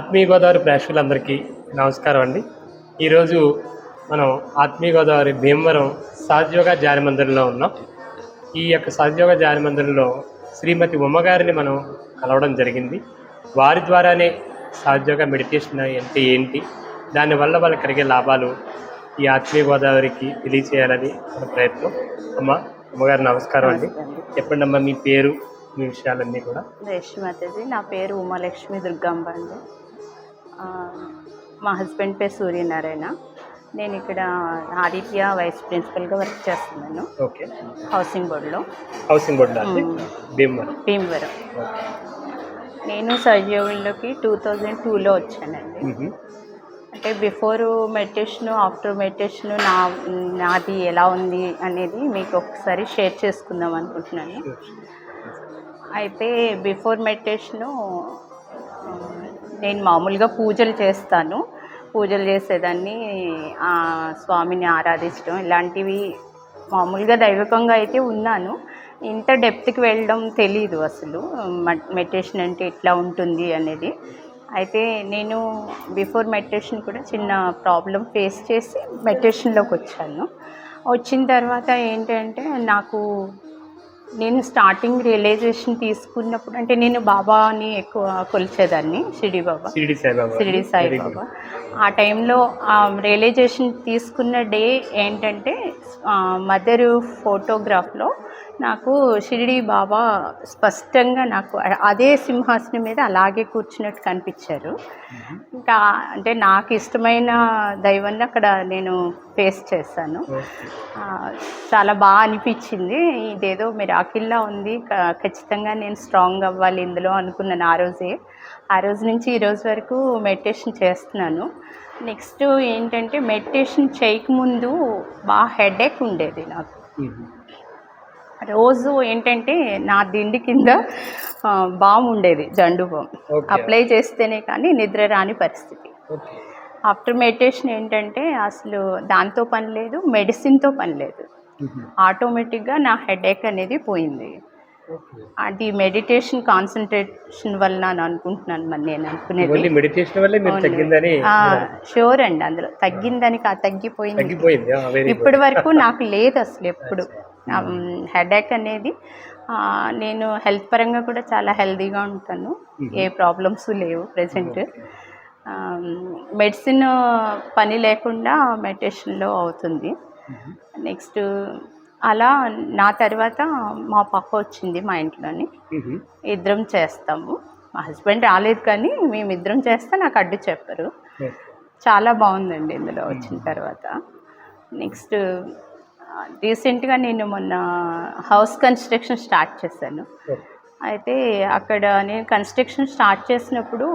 ఆత్మీయ గోదావరి ప్రేక్షకులందరికీ నమస్కారం అండి. ఈరోజు మనం ఆత్మీయ గోదావరి భీమవరం సాధ్యోగ జారి మందిరంలో ఉన్నాం. ఈ యొక్క సాధ్యోగ జారి మందిరంలో శ్రీమతి ఉమ్మగారిని మనం కలవడం జరిగింది. వారి ద్వారానే సాధ్యోగ మెడిటేషన్ అంటే ఏంటి దానివల్ల వాళ్ళకి కలిగే లాభాలు ఈ ఆత్మీయ గోదావరికి తెలియచేయాలని మన ప్రయత్నం. అమ్మ అమ్మగారు నమస్కారం అండి. చెప్పండి అమ్మా మీ పేరు మీ విషయాలన్నీ కూడా. రేష్మతది నా పేరు ఉమాలక్ష్మి దుర్గాంబ అండి. మా హస్బెండ్ పేరు సూర్యనారాయణ. నేను ఇక్కడ ఆదిత్య వైస్ ప్రిన్సిపల్గా వర్క్ చేస్తున్నాను. ఓకే. హౌసింగ్ బోర్డులో. Housing board. భీమవరం. నేను సహయోగంలోకి టూ థౌజండ్ టూలో వచ్చానండి. అంటే బిఫోర్ మెడిటేషన్ ఆఫ్టర్ మెడిటేషన్ నా నాది ఎలా ఉంది అనేది మీకు ఒకసారి షేర్ చేసుకుందాం అనుకుంటున్నాను. అయితే బిఫోర్ మెడిటేషను నేను మామూలుగా పూజలు చేస్తాను. పూజలు చేసేదాన్ని ఆ, స్వామిని ఆరాధించడం ఇలాంటివి మామూలుగా దైవికంగా అయితే ఉన్నాను. ఇంత డెప్త్కి వెళ్ళడం తెలీదు అసలు. మెడిటేషన్ అంటే ఎట్లా ఉంటుంది అనేది. అయితే నేను బిఫోర్ మెడిటేషన్ కూడా చిన్న ప్రాబ్లం ఫేస్ చేసి మెడిటేషన్లోకి వచ్చాను. వచ్చిన తర్వాత ఏంటంటే నాకు నేను స్టార్టింగ్ రియలైజేషన్ తీసుకున్నప్పుడు అంటే నేను బాబాని ఎక్కువ కొలిచేదాన్ని షిరిడి బాబా. షిరిడి సాయిబాబా షిరిడి సాయిబాబా ఆ టైంలో ఆ రియలైజేషన్ తీసుకున్న డే ఏంటంటే మదరు ఫోటోగ్రాఫ్లో నాకు షిరిడి బాబా స్పష్టంగా నాకు అదే సింహాసనం మీద అలాగే కూర్చున్నట్టు కనిపించారు. ఇంకా అంటే నాకు ఇష్టమైన దైవాన్ని అక్కడ నేను ఫేస్ చేశాను. చాలా బాగా అనిపించింది. ఇదేదో మిరాకిల్లా ఉంది. ఖచ్చితంగా నేను స్ట్రాంగ్ అవ్వాలి ఇందులో అనుకున్నాను ఆ రోజే. ఆ రోజు నుంచి ఈ రోజు వరకు మెడిటేషన్ చేస్తున్నాను. నెక్స్ట్ ఏంటంటే మెడిటేషన్ చేయకముందు బాగా హెడేక్ ఉండేది నాకు. రోజు ఏంటంటే నా దిండి కింద బామ్ ఉండేది జండు బామ్. అప్లై చేస్తేనే కానీ నిద్ర రాని పరిస్థితి. ఆఫ్టర్ మెడిటేషన్ ఏంటంటే అసలు దాంతో పని లేదు మెడిసిన్తో పని లేదు. ఆటోమేటిక్గా నా హెడేక్ అనేది పోయింది. అది మెడిటేషన్ కాన్సన్ట్రేషన్ వల్ల అని అనుకుంటున్నాను మరి నేను అనుకునేది. మెడిటేషన్ వల్లే ఆ, షూర్ అండి అందులో. తగ్గిందని కా తగ్గిపోయింది. ఇప్పటి వరకు నాకు లేదు అసలు ఎప్పుడు. హెడేక్ అనేది నేను హెల్త్ పరంగా కూడా చాలా హెల్తీగా ఉంటాను. ఏ ప్రాబ్లమ్స్ లేవు ప్రజెంట్ మెడిసిన్ పని లేకుండా మెడిటేషన్లో అవుతుంది. నెక్స్ట్ అలా నా తర్వాత మా పాప వచ్చింది మా ఇంట్లోని. ఇద్దరం చేస్తాము. మా హస్బెండ్ రాలేదు కానీ మేమిద్దరం చేస్తే నాకు అడ్డు చెప్పరు. చాలా బాగుందండి ఇందులో వచ్చిన తర్వాత. నెక్స్ట్ రీసెంట్గా నేను మొన్న హౌస్ కన్స్ట్రక్షన్ స్టార్ట్ చేశాను. అయితే అక్కడ నేను కన్స్ట్రక్షన్ స్టార్ట్ చేసినప్పుడు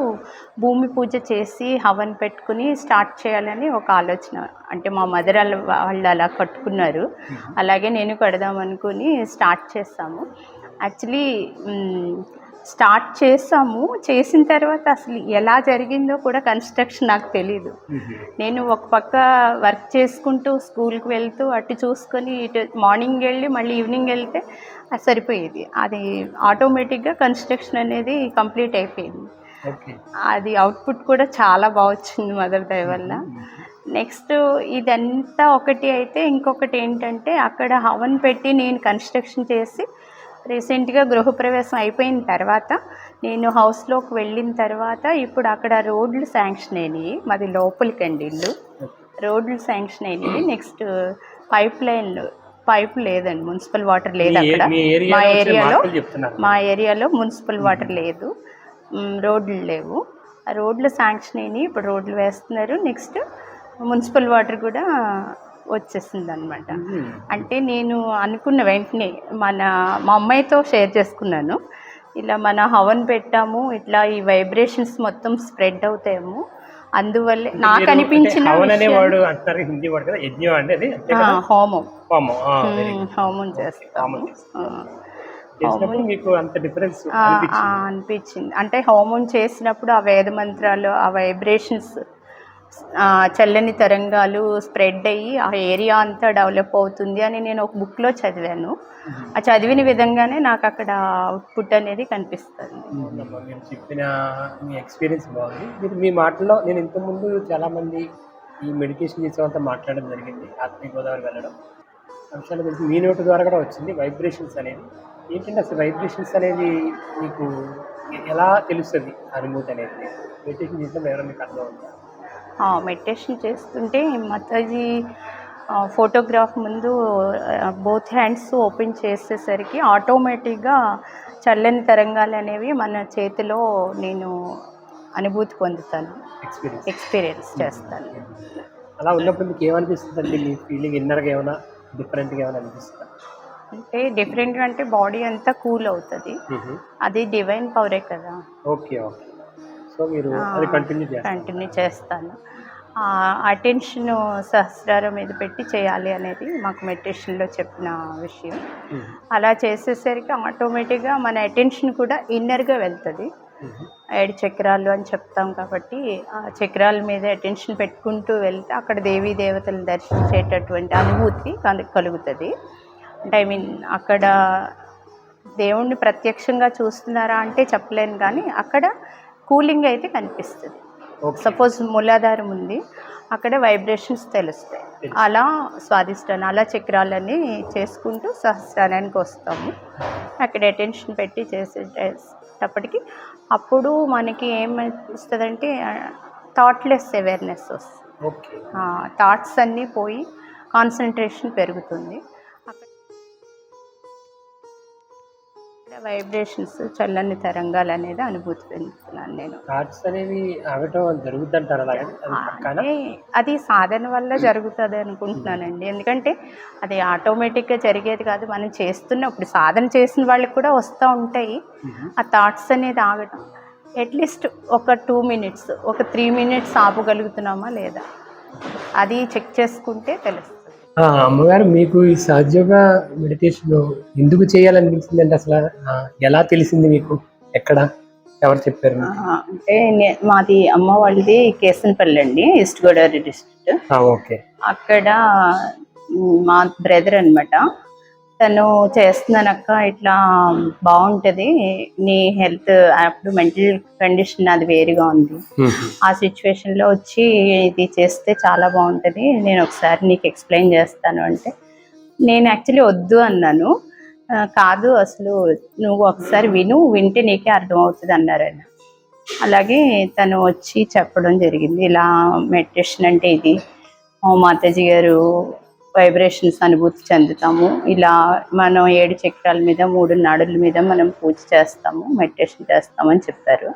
భూమి పూజ చేసి హవన్ పెట్టుకుని స్టార్ట్ చేయాలని ఒక ఆలోచన. అంటే మా మదర్ వాళ్ళు అలా కట్టుకున్నారు. అలాగే నేను కడదాం అనుకుని స్టార్ట్ చేస్తాము యాక్చువల్లీ స్టార్ట్ చేసాము. చేసిన తర్వాత అసలు ఎలా జరిగిందో కూడా కన్స్ట్రక్షన్ నాకు తెలీదు. నేను ఒక పక్క వర్క్ చేసుకుంటూ స్కూల్కి వెళ్తూ అటు చూసుకొని ఇటు మార్నింగ్ వెళ్ళి మళ్ళీ ఈవినింగ్ వెళ్తే అది సరిపోయేది. అది ఆటోమేటిక్గా కన్స్ట్రక్షన్ అనేది కంప్లీట్ అయిపోయింది. అది అవుట్పుట్ కూడా చాలా బాగా వచ్చింది మదర్ దయ వల్ల. నెక్స్ట్ ఇదంతా ఒకటి అయితే ఇంకొకటి ఏంటంటే అక్కడ హవన్ పెట్టి నేను కన్స్ట్రక్షన్ చేసి రీసెంట్గా గృహప్రవేశం అయిపోయిన తర్వాత నేను హౌస్లోకి వెళ్ళిన తర్వాత ఇప్పుడు అక్కడ రోడ్లు శాంక్షన్ అయినాయి. మాది లోపలికండి ఇల్లు. రోడ్లు శాంక్షన్ అయినాయి. నెక్స్ట్ పైప్ లైన్లు పైప్ లేదండి. మున్సిపల్ వాటర్ లేదు అక్కడ. మీ ఏరియాలో మా ఏరియాలో మున్సిపల్ వాటర్ లేదు. రోడ్లు లేవు. ఆ రోడ్లు శాంక్షన్ అయినాయి. ఇప్పుడు రోడ్లు వేస్తున్నారు. నెక్స్ట్ మున్సిపల్ వాటర్ కూడా వచ్చేసింది అనమాట. అంటే నేను అనుకున్న వెంటనే మన మా అమ్మాయితో షేర్ చేసుకున్నాను. ఇలా మన హవన్ పెట్టాము ఇట్లా ఈ వైబ్రేషన్స్ మొత్తం స్ప్రెడ్ అవుతాయేమో. అందువల్లే నాకు అనిపించిన హోమం. హోమం చేస్తాము. మీకు అంత డిఫరెన్స్ అనిపించింది. అంటే హోమం చేసినప్పుడు ఆ వేద మంత్రాలు ఆ వైబ్రేషన్స్ చల్లని తరంగాలు స్ప్రెడ్ అయ్యి ఆ ఏరియా అంతా డెవలప్ అవుతుంది అని నేను ఒక బుక్లో చదివాను. ఆ చదివిన విధంగానే నాకు అక్కడ అవుట్పుట్ అనేది కనిపిస్తుంది. మీరు చెప్పిన మీ ఎక్స్పీరియన్స్ బాగుంది. మీరు మీ మాటల్లో నేను ఇంతకుముందు చాలామంది ఈ మెడిటేషన్ చేసే వాళ్ళతో మాట్లాడడం జరిగింది ఆత్మీయ గోదావరి వెళ్ళడం. అంశాలు తెలిసి మీ నోటి ద్వారా కూడా వచ్చింది వైబ్రేషన్స్ అనేది. ఏంటంటే అసలు వైబ్రేషన్స్ అనేది మీకు ఎలా తెలుస్తుంది అనుభూతి అనేది? మెడిటేషన్ చేసినప్పుడు ఎవరైనా మీకు అర్థం మెడిటేషన్ చేస్తుంటే మాతాజీ ఫోటోగ్రాఫ్ ముందు బోత్ హ్యాండ్స్ ఓపెన్ చేసేసరికి ఆటోమేటిక్గా చల్లని తరంగాలు అనేవి మన చేతిలో నేను అనుభూతి పొందుతాను. ఎక్స్పీరియన్స్ చేస్తాను. అలా ఉన్నప్పుడు మీకు ఏమనిపిస్తుంది అండి మీ ఫీలింగ్ ఇన్నర్గా ఏమైనా డిఫరెంట్గా ఏమైనా అనిపిస్తుందా? అంటే డిఫరెంట్గా అంటే బాడీ అంతా కూల్ అవుతుంది. అది డివైన్ పవరే కదా. ఓకే ఓకే సో మీరు అది కంటిన్యూ కంటిన్యూ చేస్తాను. అటెన్షన్ సహస్రారం మీద పెట్టి చేయాలి అనేది మాకు మెడిటేషన్లో చెప్పిన విషయం. అలా చేసేసరికి ఆటోమేటిక్గా మన అటెన్షన్ కూడా ఇన్నర్గా వెళ్తుంది. ఏడు చక్రాలు అని చెప్తాం కాబట్టి ఆ చక్రాల మీద అటెన్షన్ పెట్టుకుంటూ వెళ్తే అక్కడ దేవీ దేవతలను దర్శించేటటువంటి అనుభూతి కలు- కలుగుతుంది. అంటే ఐ మీన్ అక్కడ దేవుణ్ణి ప్రత్యక్షంగా చూస్తున్నారా అంటే చెప్పలేను కానీ అక్కడ కూలింగ్ అయితే కనిపిస్తుంది. సపోజ్ మూలాధారం ఉంది అక్కడ వైబ్రేషన్స్ తెలుస్తాయి. అలా స్వాదిష్టాన్ని అలా చక్రాలన్నీ చేసుకుంటూ సహస్రానికి వస్తాము. అక్కడ అటెన్షన్ పెట్టి చేసేటప్పటికి అప్పుడు మనకి ఏమనిపిస్తుందంటే థాట్లెస్ అవేర్నెస్ వస్తుంది. థాట్స్ అన్నీ పోయి కాన్సన్ట్రేషన్ పెరుగుతుంది. వైబ్రేషన్స్ చల్లని తరంగాలు అనేది అనుభూతి పొందుతున్నాను నేను. థాట్స్ అనేవి అలాగే? అది సాధన వల్ల జరుగుతుంది అనుకుంటున్నానండి. ఎందుకంటే అది ఆటోమేటిక్గా జరిగేది కాదు. మనం చేస్తున్నప్పుడు సాధన చేసిన వాళ్ళకి కూడా వస్తూ ఉంటాయి. ఆ థాట్స్ అనేది ఆగటం. అట్లీస్ట్ ఒక టూ మినిట్స్ ఒక త్రీ మినిట్స్ ఆపగలుగుతున్నామా లేదా? అది చెక్ చేసుకుంటే తెలుస్తుంది. అమ్మగారు మీకు ఈ సహజయోగ మెడిటేషన్ ఎందుకు చేయాలనిపించింది అంటే అసలు ఎలా తెలిసింది మీకు? ఎక్కడ? ఎవరు చెప్పారు అంటే మాది అమ్మ వాళ్ళది కేసనపల్లి అండి ఈస్ట్ గోదావరి డిస్ట్రిక్ట్. ఓకే. అక్కడ మ్, మా బ్రదర్ అన్నమాట. తను చేస్తున్నానక్క ఇట్లా బాగుంటుంది. నీ హెల్త్ అప్పుడు మెంటల్ కండిషన్ అది వేరుగా ఉంది. ఆ సిచ్యువేషన్లో వచ్చి ఇది చేస్తే చాలా బాగుంటుంది. నేను ఒకసారి నీకు ఎక్స్ప్లెయిన్ చేస్తాను అంటే నేను యాక్చువల్లీ వద్దు అన్నాను. "ఆ, కాదు అసలు నువ్వు ఒకసారి విను వింటే నీకే అర్థమవుతుంది అన్నారు ఆయన అలాగే తను వచ్చి చెప్పడం జరిగింది. ఇలా మెడిటేషన్ అంటే ఇది. మాతాజీ గారు వైబ్రేషన్స్ అనుభూతి చెందుతాము ఇలా మనం ఏడు చక్రాల మీద మూడు నాడుల మీద మనం పూజ చేస్తాము మెడిటేషన్ చేస్తామని చెప్పారు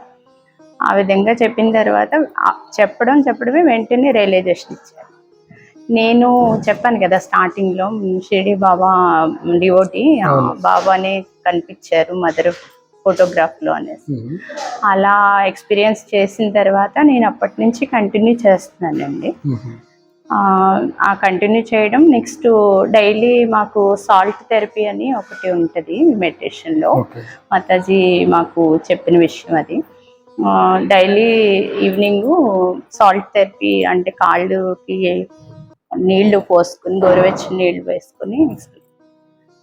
ఆ విధంగా చెప్పిన తర్వాత చెప్పడం చెప్పడమే వెంటనే రియలైజేషన్ ఇచ్చారు నేను చెప్పాను కదా స్టార్టింగ్లో షిరిడి బాబా డివోటి. బాబానే కనిపించారు మదర్ ఫోటోగ్రాఫ్లో అనేసి. అలా ఎక్స్పీరియన్స్ చేసిన తర్వాత నేను అప్పటి నుంచి కంటిన్యూ చేస్తున్నానండి. ఆ, కంటిన్యూ చేయడం. నెక్స్ట్ డైలీ మాకు సాల్ట్ థెరపీ అని ఒకటి ఉంటుంది మెడిటేషన్లో మాతాజీ మాకు చెప్పిన విషయం అది. డైలీ ఈవినింగ్ సాల్ట్ థెరపీ అంటే కాళ్ళకి నీళ్ళు పోసుకుని గోరువెచ్చని నీళ్ళు వేసుకుని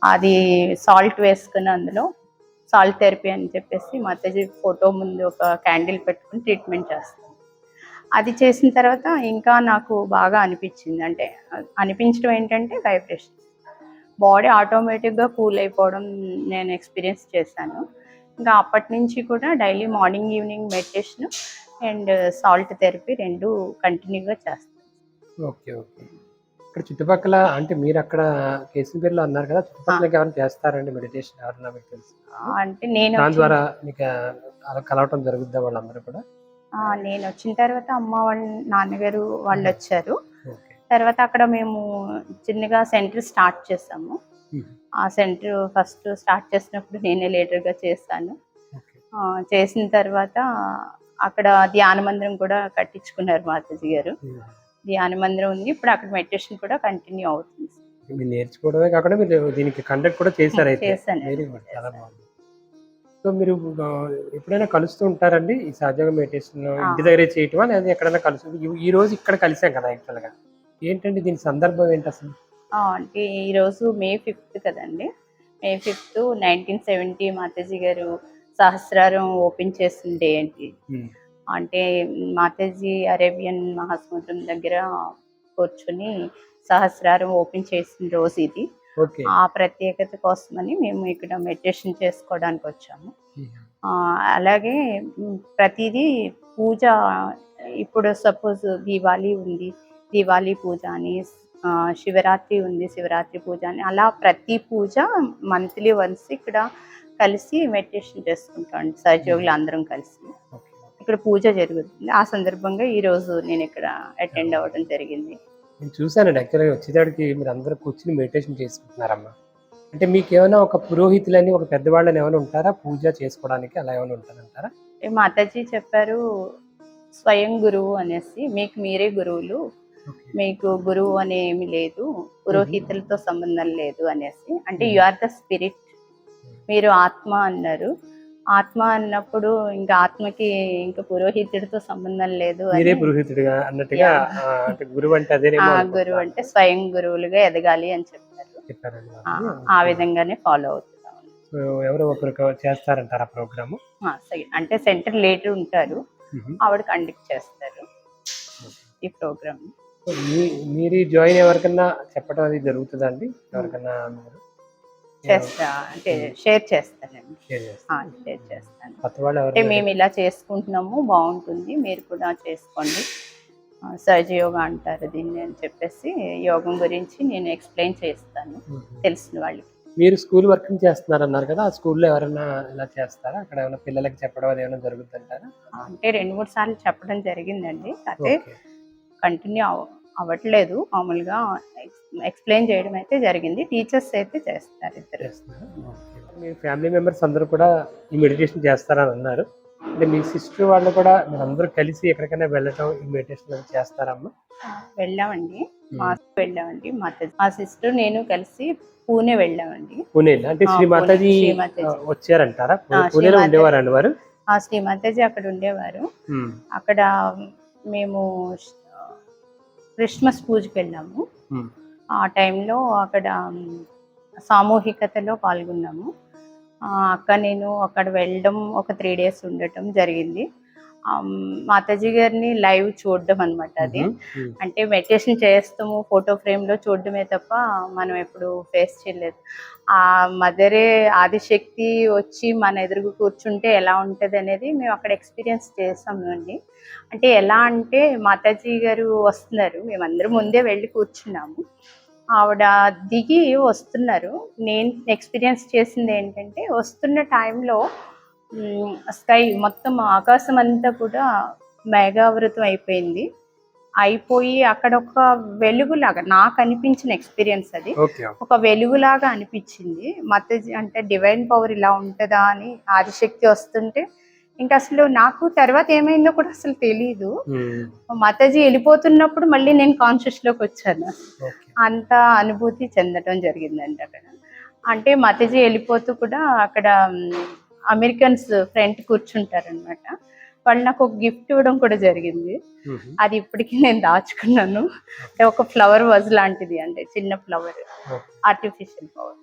అది సాల్ట్ వేసుకుని అందులో సాల్ట్ థెరపీ అని చెప్పేసి మాతాజీ ఫోటో ముందు ఒక క్యాండిల్ పెట్టుకుని ట్రీట్మెంట్ చేస్తాం. అది చేసిన తర్వాత ఇంకా నాకు బాగా అనిపించింది. అంటే అనిపించడం ఏంటంటే వైబ్రేషన్ బాడీ ఆటోమేటిక్గా కూల్ అయిపోవడం నేను ఎక్స్పీరియన్స్ చేశాను. ఇంకా అప్పటి నుంచి కూడా daily morning evening meditation and salt therapy రెండు కంటిన్యూగా చేస్తాను. ఓకే ఓకే ఇక్కడ చుట్టుపక్కల అంటే మీరు అక్కడ కేసీపేరులో అన్నారు కదా చుట్టుపక్కల ఎవరైనా చేస్తారండి మెడిటేషన్ ఎవరన్నా మీకు తెలుసు? అంటే నేను దాని ద్వారా మీకు అలా కలవటం జరుగుద్దా వాళ్ళందరూ కూడా? నేను వచ్చిన తర్వాత అమ్మ వాళ్ళ నాన్నగారు వాళ్ళు వచ్చారు. తర్వాత అక్కడ మేము చిన్నగా సెంటర్ స్టార్ట్ చేసాము. ఆ సెంటర్ ఫస్ట్ స్టార్ట్ చేసినప్పుడు నేనే లీడర్గా చేశాను. చేసిన తర్వాత అక్కడ ధ్యాన మందిరం కూడా కట్టించుకున్నారు మాతాజీ గారు. ధ్యాన మందిరం ఉంది. ఇప్పుడు అక్కడ మెడిటేషన్ కూడా కంటిన్యూ అవుతుంది. మీరు నేర్చుకోవడమే కాకుండా మీరు దీనికి కండక్ట్ కూడా చేశారు అయితే. చేశాను. చాలా బాగుంది. సో మీరు ఎప్పుడైనా కలుస్తూ ఉంటారండి? ఈ సహజంగా మెడిటేషన్. ఇంటి దగ్గరే చేయటమా? లేదా ఎక్కడైనా కలుస్తూ ఈ- ఈ రోజు ఇక్కడ కలిసాం కదా యాక్చువల్గా. ఏంటండి దీని సందర్భం ఏంటి అసలు? ఆ, అంటే ఈరోజు మే ఫిఫ్త్ కదండి. May fifth nineteen seventy Mataji గారు సహస్రారం ఓపెన్ చేసిన డే ఉమ్. అంటే మాతాజీ అరేబియన్ మహాసముద్రం దగ్గర కూర్చొని సహస్రారం ఓపెన్ చేసిన రోజు ఇది. ఆ ప్రత్యేకత కోసమని మేము ఇక్కడ మెడిటేషన్ చేసుకోవడానికి వచ్చాము. ఆ, అలాగే ప్రతిదీ పూజ ఇప్పుడు సపోజ్ దివాళీ ఉంది దివాళీ పూజ అని శివరాత్రి ఉంది శివరాత్రి పూజ అని అలా ప్రతి పూజ మంత్లీ వన్స్ ఇక్కడ కలిసి మెడిటేషన్ చేసుకుంటాం సహజోగులు అందరం కలిసి. ఇక్కడ పూజ జరుగుతుంది. ఆ సందర్భంగా ఈ రోజు నేను ఇక్కడ అటెండ్ అవ్వడం జరిగింది. నేను చూసానండి యాక్చువల్గా వచ్చేటడికి మీరు అందరూ కూర్చుని మెడిటేషన్ చేసుకుంటున్నారమ్మా. అంటే మీకు ఏమైనా ఒక పురోహితులని ఒక పెద్దవాళ్ళని ఏమైనా ఉంటారా? పూజ చేసుకోవడానికి అలా ఏమైనా ఉంటారంటారా? ఏ మాతాజీ చెప్పారు స్వయం గురువు అనేసి మీకు మీరే గురువులు. మీకు గురువు అని ఏమి లేదు పురోహితులతో సంబంధం లేదు అనేసి. అంటే యు ఆర్ ద స్పిరిట్ మీరు ఆత్మ అన్నారు. ఆత్మ అన్నప్పుడు ఇంకా ఆత్మకి ఇంకా పురోహితుడితో సంబంధం లేదు అని. మీరే పురోహితుడిగా అన్నట్టుగా Yeah. ఆ, అంటే గురువు అంటే అదేనేమో ఆ అనుకుంటున్నాను. గురువు అంటే స్వయం గురువులుగా ఎదగాలి అని చెప్పారు. ఆ, విధంగానే ఫాలో అవుతున్నాం. సో ఎవరో ఒకరు చేస్తారంటారా ప్రోగ్రామ్? ఆ. అంటే సెంటర్ లీడర్ ఉంటారు. ఆవిడ కండక్ట్ చేస్తారు ఈ ప్రోగ్రామ్. మీరు జాయిన్ ఎవరికన్నా చెప్పడం అది జరుగుతుందండి ఎవరికన్నా మీరు? చేస్తా అంటే షేర్ చేస్తానండి షేర్ చేస్తాను. అంటే మేము ఇలా చేసుకుంటున్నాము బాగుంటుంది మీరు కూడా చేసుకోండి. ఆ, సహజ యోగా అంటారు దీన్ని అని చెప్పేసి యోగం గురించి నేను ఎక్స్ప్లెయిన్ చేస్తాను తెలిసిన వాళ్ళకి. మీరు స్కూల్ వర్కింగ్ చేస్తున్నారన్నారు కదా ఆ స్కూల్లో ఎవరైనా ఇలా చేస్తారా? అక్కడ ఏమైనా పిల్లలకి చెప్పడం అది ఏమైనా జరుగుతుంటారా అంటే రెండు మూడు సార్లు చెప్పడం జరిగిందండి. అదే. కంటిన్యూ అవ్వట్లేదు. మామూలుగా ఎక్స్ప్లెయిన్ చేయడం అయితే జరిగింది. టీచర్స్ అయితే చేస్తారు ఇద్దరు. మీ ఫ్యామిలీ మెంబర్స్ అందరూ కూడా ఈ మెడిటేషన్ చేస్తారని అన్నారు. అంటే మీ సిస్టర్ వాళ్ళు కూడా మీరు అందరూ కలిసి ఎక్కడికైనా వెళ్ళటం ఈ మెడిటేషన్ చేస్తారమ్మా? వెళ్ళామండి. మా వెళ్ళామండి. మా సిస్టర్ నేను కలిసి పూణే వెళ్ళామండి. పూణే అంటే శ్రీ మాతాజీ వచ్చారంటారా? పూణేలో. ఉండేవారండి వారు? ఆ శ్రీ మాతాజీ అక్కడ ఉండేవారు. అక్కడ మేము క్రిస్మస్ పూజకి వెళ్ళాము. ఆ టైంలో అక్కడ సామూహికతలో పాల్గొన్నాము. అక్క నేను అక్కడ వెళ్ళడం ఒక త్రీ డేస్ ఉండటం జరిగింది. మాతాజీ గారిని లైవ్ చూడడం అనమాట అది. అంటే మెడిటేషన్ చేస్తాము ఫోటో ఫ్రేమ్లో చూడడమే తప్ప మనం ఎప్పుడు ఫేస్ చేయలేదు. ఆ మదరే ఆదిశక్తి వచ్చి మన ఎదురుగు కూర్చుంటే ఎలా ఉంటుంది అనేది మేము అక్కడ ఎక్స్పీరియన్స్ చేసాము అండి. అంటే ఎలా అంటే మాతాజీ గారు వస్తున్నారు మేమందరం ముందే వెళ్ళి కూర్చున్నాము. ఆవిడ దిగి వస్తున్నారు. నేను ఎక్స్పీరియన్స్ చేసింది ఏంటంటే వస్తున్న టైంలో స్కై మొత్తం ఆకాశం అంతా కూడా మేఘావృతం అయిపోయింది. అయిపోయి అక్కడ ఒక వెలుగులాగా నాకు అనిపించిన ఎక్స్పీరియన్స్ అది. ఒక వెలుగులాగా అనిపించింది. మతజీ అంటే డివైన్ పవర్ ఇలా ఉంటుందా అని ఆదిశక్తి వస్తుంటే ఇంకా అసలు నాకు తర్వాత ఏమైందో కూడా అసలు తెలియదు ఉమ్. మతజీ వెళ్ళిపోతున్నప్పుడు మళ్ళీ నేను కాన్షియస్లోకి వచ్చాను. అంత అనుభూతి చెందడం జరిగిందండి అక్కడ. అంటే మతజీ వెళ్ళిపోతూ కూడా అక్కడ అమెరికన్స్ ఫ్రంట్ కూర్చుంటారనమాట వాళ్ళు నాకు ఒక గిఫ్ట్ ఇవ్వడం కూడా జరిగింది. అది ఇప్పటికీ నేను దాచుకున్నాను. ఒక ఫ్లవర్ వజ్ లాంటిది అంటే చిన్న ఫ్లవర్. Artificial flower.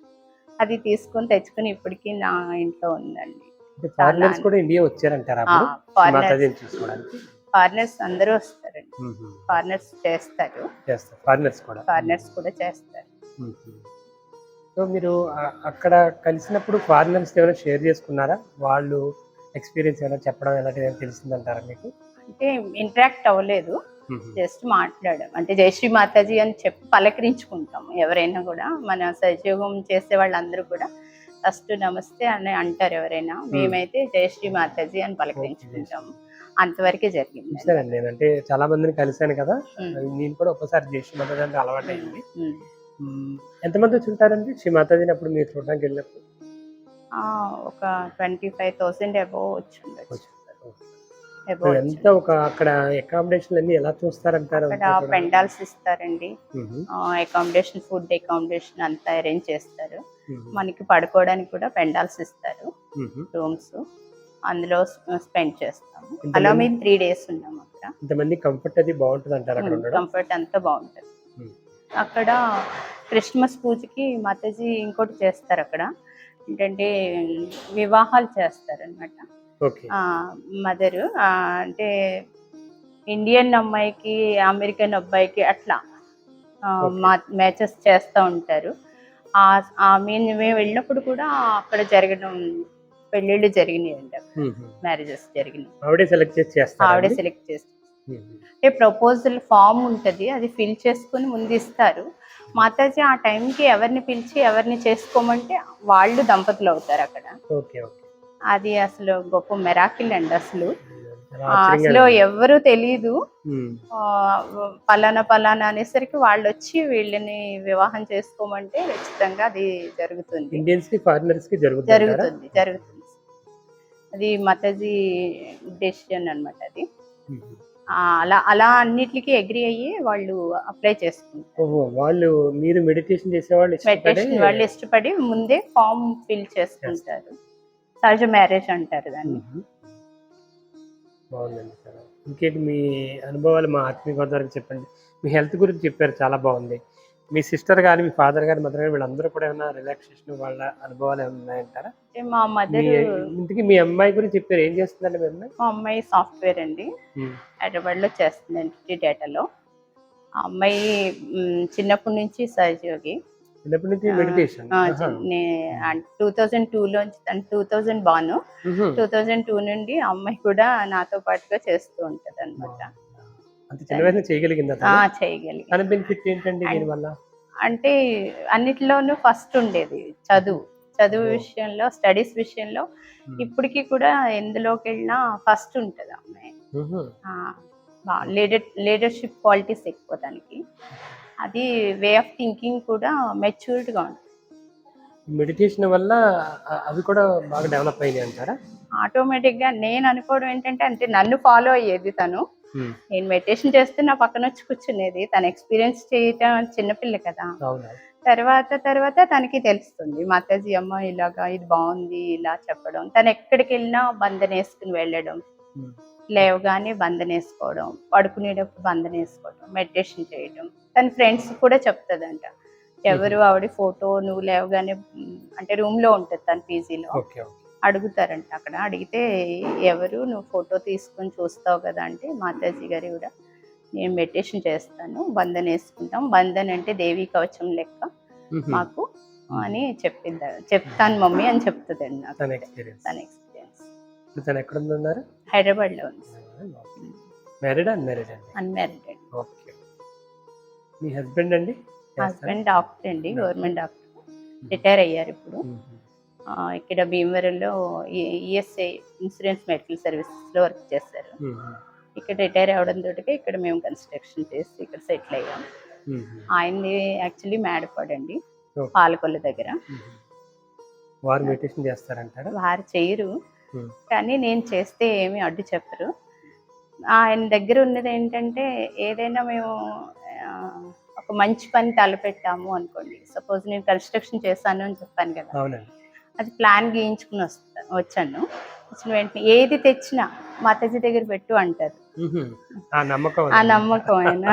అది తీసుకొని తెచ్చుకొని ఇప్పటికీ నా ఇంట్లో ఉందండి. ఫారినర్స్ కూడా ఇండియా వచ్చారంటారా అప్పుడు? ఫారినర్స్. అందరూ వస్తారండి. ఫారినర్స్ చేస్తారు. చేస్తారు. ఫారినర్స్ కూడా? ఫారినర్స్ కూడా చేస్తారు. సో మీరు అక్కడ కలిసినప్పుడు ఫారినర్స్ ఏమైనా షేర్ చేసుకున్నారా? వాళ్ళు ఎక్స్పీరియన్స్ ఏమైనా చెప్పడం ఎలాంటిది ఏమైనా తెలిసిందంటారా మీకు? అంటే ఇంటరాక్ట్ అవ్వలేదు. జస్ట్ మాట్లాడాం. అంటే జయశ్రీ మాతాజీ అని చెప్పి పలకరించుకుంటాం ఎవరైనా కూడా. మన సహయోగం చేసే వాళ్ళందరూ కూడా ఫస్ట్ నమస్తే అని అంటారు ఎవరైనా. మేమైతే జయశ్రీ మాతాజీ అని పలకరించుకుంటాము అంతవరకే జరిగింది. నేను అంటే చాలా మందిని కలిశాను కదా. నేను కూడా ఒకసారి జై శ్రీ మాతాజీ అంటే అలవాటు అయింది. ఎంతమంది వచ్చి ఉంటారండి శ్రీ మాతాజీని అప్పుడు మీరు చూడడానికి వెళ్ళినప్పుడు? ఆ, ఒక ట్వంటీ ఫైవ్ థౌసండ్ అబోవ్ వచ్చి ఉండొచ్చు ఎంత ఒక అక్కడ అకామిడేషన్ అన్ని ఎలా చూస్తారంటారు? అక్కడ పెండాల్స్ ఇస్తారండి. అకామిడేషన్ ఫుడ్ అకామిడేషన్ అంతా అరేంజ్ చేస్తారు. మనకి పడుకోవడానికి కూడా పెండాల్స్ ఇస్తారు. రూమ్స్. అందులో స్పెండ్ చేస్తాము. అలా మేము త్రీ డేస్ ఉన్నాము అక్కడ. ఇంతమంది కంఫర్ట్ అది బాగుంటుంది అంటారు కంఫర్ట్ అంతా బాగుంటుంది. అక్కడ క్రిస్మస్ పూజకి మాతాజీ ఇంకోటి చేస్తారు అక్కడ. ఏంటంటే వివాహాలు చేస్తారు అనమాట మదరు అంటే ఇండియన్ అమ్మాయికి అమెరికన్ అబ్బాయికి అట్లా మ్యాచెస్ చేస్తూ ఉంటారు. మేము మేము వెళ్ళినప్పుడు కూడా అక్కడ జరగడం పెళ్ళిళ్ళు జరిగినాయి అండి మ్యారేజెస్ జరిగినాయి. ఆవిడే సెలెక్ట్ చేసి చేస్తారు ఆవిడే సెలెక్ట్ చేస్తారు అంటే ప్రపోజల్ ఫామ్ ఉంటుంది అది ఫిల్ చేసుకుని ముందు ఇస్తారు. మాతాజీ ఆ టైంకి ఎవరిని పిలిచి ఎవరిని చేసుకోమంటే వాళ్ళు దంపతులు అవుతారు అక్కడ. అది అసలు గొప్ప మెరాకిల్ అండి అసలు. అసలు. ఎవరు. ఆ, పలానా పలానా అనేసరికి వాళ్ళు వచ్చి వీళ్ళని వివాహం చేసుకోమంటే ఖచ్చితంగా అది జరుగుతుంది. ఇండియన్స్కి ఫారినర్స్కి జరుగుతుంది? జరుగుతుంది అది మాతాజీ డెసిషన్ అన్నమాట అది. అలా అలా అన్నిటికీ అగ్రి అయ్యి వాళ్ళు అప్లై చేసుకుంటారు. వాళ్ళు మీరు మెడిటేషన్ చేసేవాళ్ళు ఇష్టపడే మెడిటేషన్ వాళ్ళు ఇష్టపడి ముందే ఫామ్ ఫిల్ చేసుకుంటారు. సహజ మ్యారేజ్ అంటారు దాన్ని. బాగుందండి చాలా ఇంకేంటి మీ అనుభవాలు మా ఆత్మీయ గోదావరికి చెప్పండి. మీ హెల్త్ గురించి చెప్పారు చాలా బాగుంది. మీ సిస్టర్ కానీ మీ ఫాదర్ గారి మదర్ గారు వీళ్ళందరూ కూడా ఏమైనా రిలాక్సేషన్ వాళ్ళ అనుభవాలు ఏమైనా ఉన్నాయంటారా? మా మదర్ ఇంటికి మీ అమ్మాయి గురించి చెప్పారు. ఏం చేస్తుందండి మీ అమ్మాయి? మా అమ్మాయి సాఫ్ట్వేర్ అండి. హైదరాబాద్లో చేస్తుంది ఎంటిటీ డేటాలో. ఆ అమ్మాయి చిన్నప్పటి నుంచి సహజయోగి చిన్నప్పటి నుంచి మెడిటేషన్. టూ థౌజండ్ టూలో టూ థౌజండ్ బాను టూ థౌజండ్ టూ నుండి అమ్మాయి కూడా నాతో పాటుగా చేస్తూ ఉంటది అనమాట చేయగలిగిందా అంటే అన్నిటిలోనూ ఫస్ట్ ఉండేది చదువు. చదువు విషయంలో స్టడీస్ విషయంలో ఇప్పటికీ కూడా ఎందులోకి వెళ్ళినా ఫస్ట్ ఉంటుంది అమ్మాయి. లీడర్ లీడర్షిప్ క్వాలిటీస్ ఎక్కువ దానికి అది వే ఆఫ్ థింకింగ్ కూడా మెచ్యూర్డ్గా ఉంటుంది. మెడిటేషన్ వల్ల అవి కూడా బాగా డెవలప్ అయినాయి అంటారా? ఆటోమేటిక్గా నేను అనుకోవడం ఏంటంటే అంటే నన్ను ఫాలో అయ్యేది తను. నేను మెడిటేషన్ చేస్తే నా పక్కన వచ్చి కూర్చునేది. తన ఎక్స్పీరియన్స్ చేయటం చిన్నపిల్ల కదా. తర్వాత తర్వాత తనకి తెలుస్తుంది. మాతాజీ అమ్మ ఇలాగా ఇది బాగుంది ఇలా చెప్పడం. తను ఎక్కడికి వెళ్ళినా బంధన వేసుకుని వెళ్ళడం. లేవగానే బంధన వేసుకోవడం పడుకునేటప్పుడు బంధన వేసుకోవడం మెడిటేషన్ చేయడం తన ఫ్రెండ్స్ కూడా చెప్తుందంట. ఎవరు ఆవిడ ఫోటో నువ్వు లేవగానే అంటే రూమ్లో ఉంటుంది తన పీజీలో అడుగుతారంట. అక్కడ అడిగితే ఎవరు? నువ్వు ఫోటో తీసుకొని చూస్తావు కదా అంటే మాతాజీ గారి కూడా నేను మెడిటేషన్ చేస్తాను బంధన వేసుకుంటాం. బంధన్ అంటే దేవీ కవచం లెక్క. మాకు అని చెప్పింది. చెప్తాను మమ్మీ అని చెప్తుందండి నాకు. తన ఎక్స్పీరియన్స్ తన ఎక్స్పీరియన్స్ ఇప్పుడు తను ఎక్కడ ఉన్నారు హైదరాబాద్లో ఉంది. మ్యారీడ్ అన్మ్యారీడ్ అండి? Unmarried okay. మీ హస్బెండ్ అండి? హస్బెండ్ డాక్టర్ అండి గవర్నమెంట్ డాక్టర్. రిటైర్ అయ్యారు ఇప్పుడు. ఇక్కడ భీమవరంలో ఈఎస్ఐ ఇన్సూరెన్స్ మెడికల్ సర్వీసెస్లో వర్క్ మ్మ్. ఇక్కడ రిటైర్ అవ్వడం తోటిగా ఇక్కడ మేము కన్స్ట్రక్షన్ చేసి ఇక్కడ సెటిల్ అయ్యాం మ్మ్. ఆయనది యాక్చువల్లీ మేడపాడండి. పాలకొల్లు దగ్గర. వారు మెడిటేషన్ చేస్తారంటారా వారు చేయరు. కానీ నేను చేస్తే ఏమీ అడ్డు చెప్పరు ఆయన దగ్గర ఉన్నది ఏంటంటే ఏదైనా మేము ఒక మంచి పని తలపెట్టాము అనుకోండి సపోజ్ నేను కన్స్ట్రక్షన్ చేశాను అని చెప్పాను కదా అది ప్లాన్ గీయించుకుని వస్తా వచ్చాను. వచ్చిన వెంటనే ఏది తెచ్చినా మాతాజీ దగ్గర పెట్టు అంటారు. ఆ నమ్మకం ఆ. నమ్మకం ఆయన.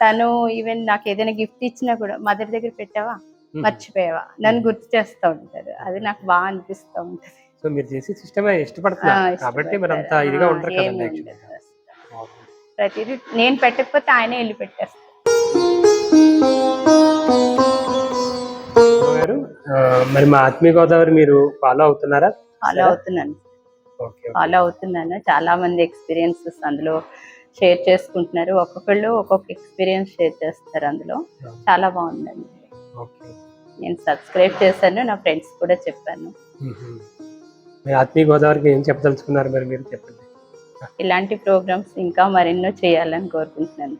తను ఈవెన్ నాకు ఏదైనా గిఫ్ట్ ఇచ్చినా కూడా మదర్ దగ్గర పెట్టావా. మర్చిపోయావా? నన్ను గుర్తు చేస్తూ ఉంటారు అది నాకు బాగా అనిపిస్తూ ఉంటుంది. సో మీరు చేసే సిస్టమ్ కాబట్టి మీరు అంత ఇష్టపడతారు. ఇదిగా ఉంటారు కదండి. ప్రతిదీ నేను పెట్టకపోతే ఆయనే వెళ్ళి పెట్టేస్తారు. గారు. మరి మా ఆత్మీయ గోదావరి మీరు ఫాలో అవుతున్నారా? ఫాలో అవుతున్నాను. ఫాలో అవుతున్నాను. చాలా మంది ఎక్స్పీరియన్సెస్ అందులో షేర్ చేసుకుంటున్నారు. ఒక్కొక్కళ్ళు ఒక్కొక్క ఎక్స్పీరియన్స్ షేర్ చేస్తారు అందులో. చాలా బాగుందండి. నేను సబ్స్క్రైబ్ చేశాను. నా ఫ్రెండ్స్ కూడా చెప్పాను. మ్మ్. మీ ఆత్మీయ గోదావరికి ఏం చెప్పదలుచుకున్నారు మరి మీరు చెప్పండి. ఇలాంటి ప్రోగ్రామ్స్ ఇంకా మరెన్నో చేయాలని కోరుకుంటున్నాను.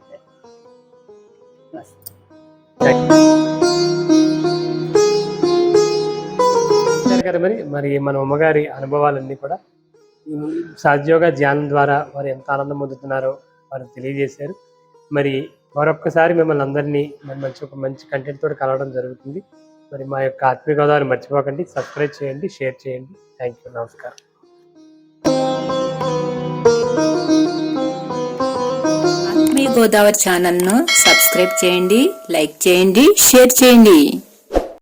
సార్ కదా మరి మరి మన అమ్మగారి అనుభవాలన్నీ కూడా సాధ్యోగా ధ్యానం ద్వారా వారు ఎంత ఆనందం పొందుతున్నారో వారు తెలియజేశారు. మరి మరొక్కసారి మిమ్మల్ని అందరినీ మరి మంచి ఒక మంచి కంటెంట్ తోటి కలవడం జరుగుతుంది. మరి మా యొక్క ఆత్మీయ గోదావరి మర్చిపోకండి. సబ్స్క్రైబ్ చేయండి షేర్ చేయండి. థ్యాంక్ యూ నమస్కారం ఆత్మీయ గోదావరి ఛానల్ను సబ్స్క్రైబ్ చేయండి లైక్ చేయండి షేర్ చేయండి.